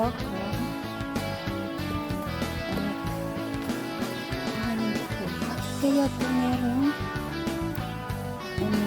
okra. At, ano ito? Kaya po merong ano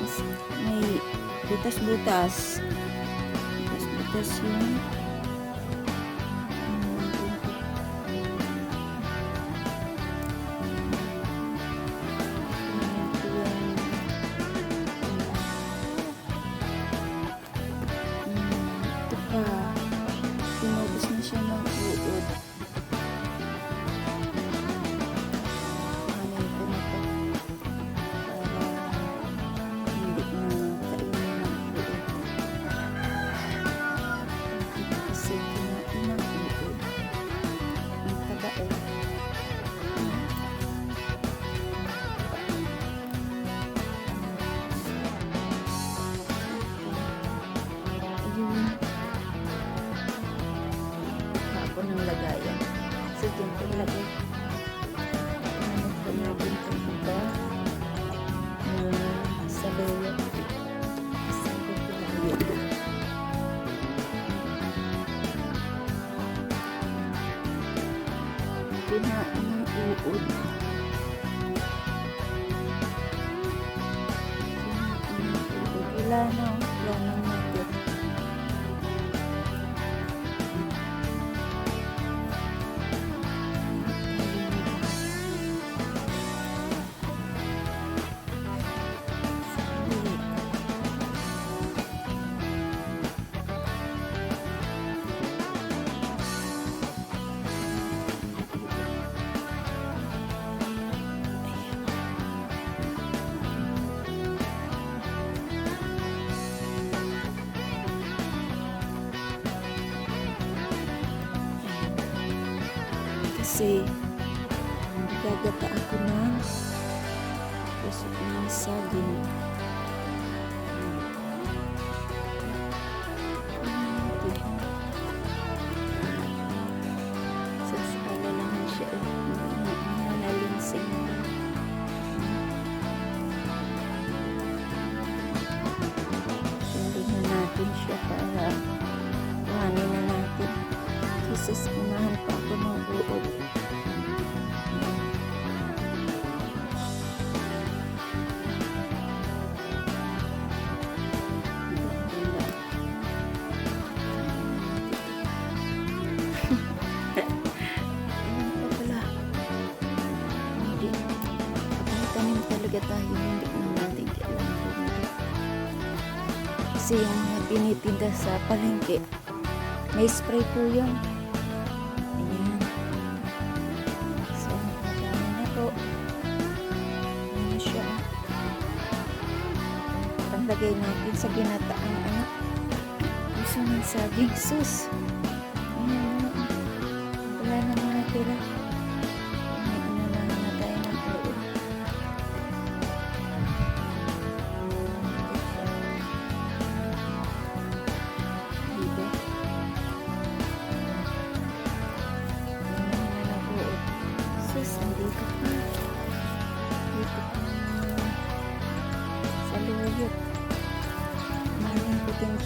mas- may butas-butas. Butas-butas yung Kinain ng uod. Kinain ng uod. Wala na. Wala Kasi gagata ako ng ko ng saging. Binitinda sa palengke, may spray po yun. Ayan. So, madami na po. Ayan siya. Panlagay natin sa ginataang ano. Gusto ng saging sus. Ayan na. Wala na mga tira.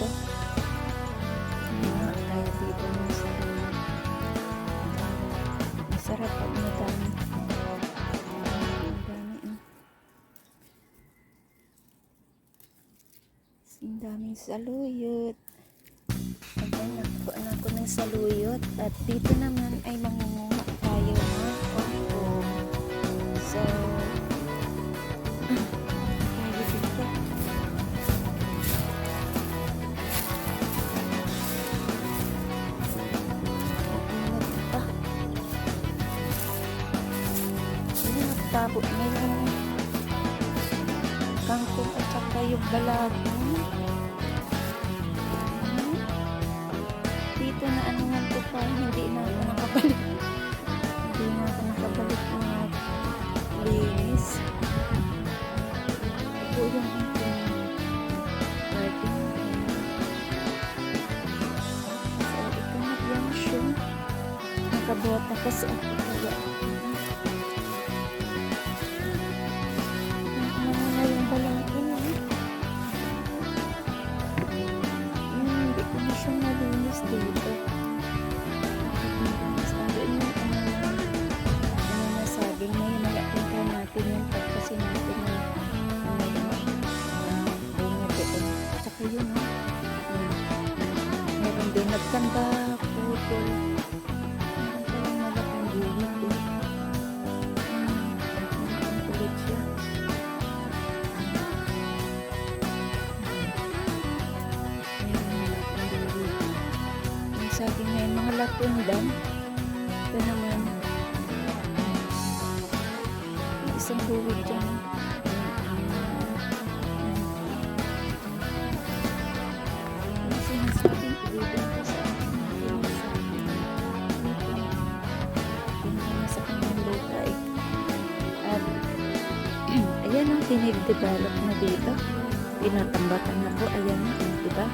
Maraming puting to. Ayan, tayo dito ng sa luyot. Masarap pag madami. Ang dami ah. Ang daming saluyot. Ayan, nakuha na ako ng saluyot. At dito naman ay mangunguha kangkong at saka yung balago. Ano? Dito na nga ito pa, hindi na ako nakabalik. hindi na ako nakabalik ng linis. Ito yung aking garden. So, ito na yung shoe. Na kasi latundan, ito naman, may isang buwid dyan. Yung sinasabing ibigay ko sa akin na sa kanyang lupa eh. At, ayan ang tinigdevelop na dito. Pinatambatan ako, ayan na, eh, di ba?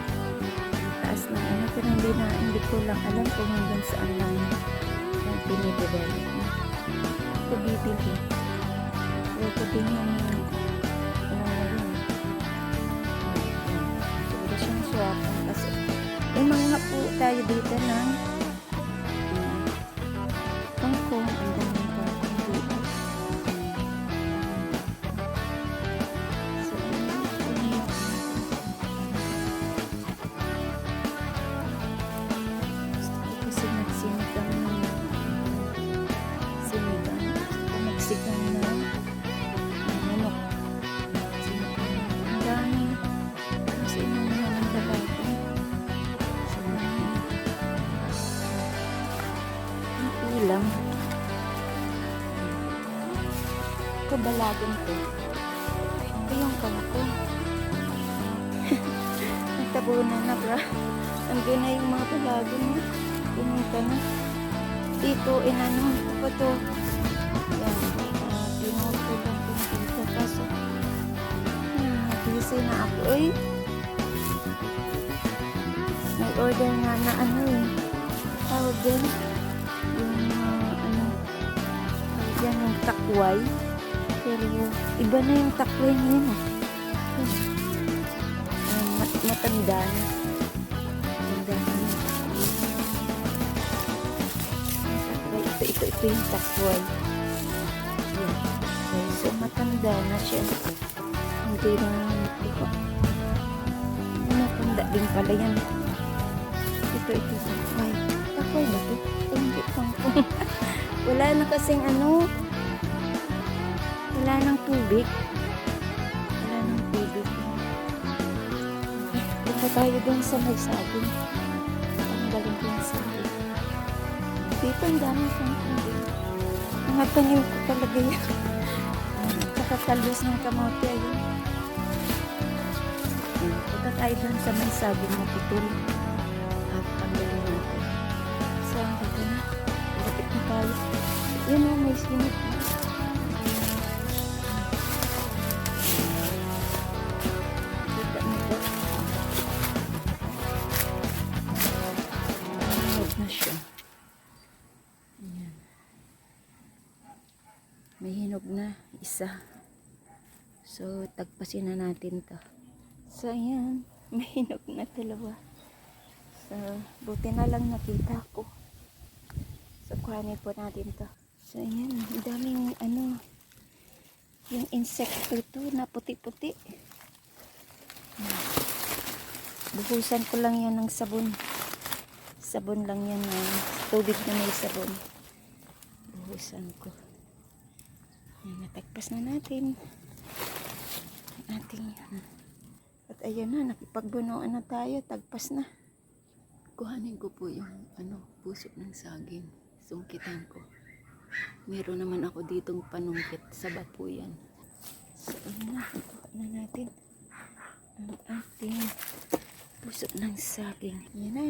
Taas na pero hindi na, hindi ko lang alam kung hanggang saan lang yung tinidevelop na. Ito bibili. Ito din yung, ano na yun. Siguro siyang swap kasi may mga po tayo dito ng ang ulam. Ito balagon to. Ito yung kangkong. Nagtabunan na bra. Andun na yung mga balagon mo. Pumunta na. Dito, inano ko to. Yan. Uh, Pinuto lang ko dito. Kaso, hmm, busy na ako. Uy! May order nga na ano eh. Tawag din. Yan yung takway. Pero iba na yung takway ngayon. ah. Ay, mat- matanda na. Matanda na yung takway. Takway. Ito, ito, ito yung takway. Yan. Okay, so matanda na siya. Hindi na ito. Matanda din pala yan. Ito, ito, takway. Takway ba ito? Hindi kangkong. Wala na kasing ano. Wala nang tubig. Wala nang tubig. Punta tayo dun sa may sabon. Ang galing din sa sabon. Dito ang dami kangkong din. Mga tanim ko talaga yan. Tsaka talbos ng kamote ayun. Punta tayo dun sa may sabon na putol. Tayo. Yan o, may sinip na. Kita na siya. Ayan. May hinog na. Isa. So, tagpasin na natin to. So, ayan. May hinog na dalawa. So, buti na lang nakita ko. So, kuhanin po natin to. So, ayan. Ang daming, ano, yung insekto to na puti-puti. Buhusan ko lang yan ng sabon. Sabon lang yan na tubig na may sabon. Buhusan ko. Ayan, natagpas na natin. Ating. At ayan na, nakipagbunuan na tayo. Tagpas na. Kuhanin ko po yung ano, puso ng saging. Sungkitan ko. Meron naman ako ditong panungkit sa bapuyan. So, ayun na. Kukuha na natin ang ating puso ng saging. Ayan na.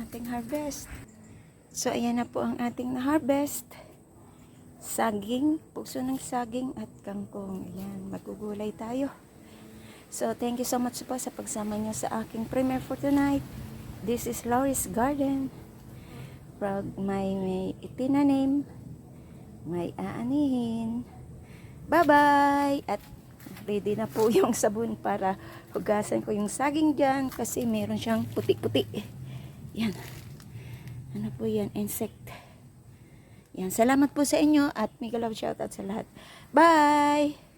Ating harvest. So, ayan na po ang ating na-harvest. Saging, puso ng saging at kangkong. Ayan, magugulay tayo. So, thank you so much po sa pagsama niyo sa aking premiere for tonight. This is Laurie's Garden. Pag may, may itinanim, may aanihin. Bye-bye! At ready na po yung sabon para hugasan ko yung saging dyan kasi meron siyang puti-puti. Yan. Ano po yan? Insect. Yan. Salamat po sa inyo at mega love shoutout sa lahat. Bye!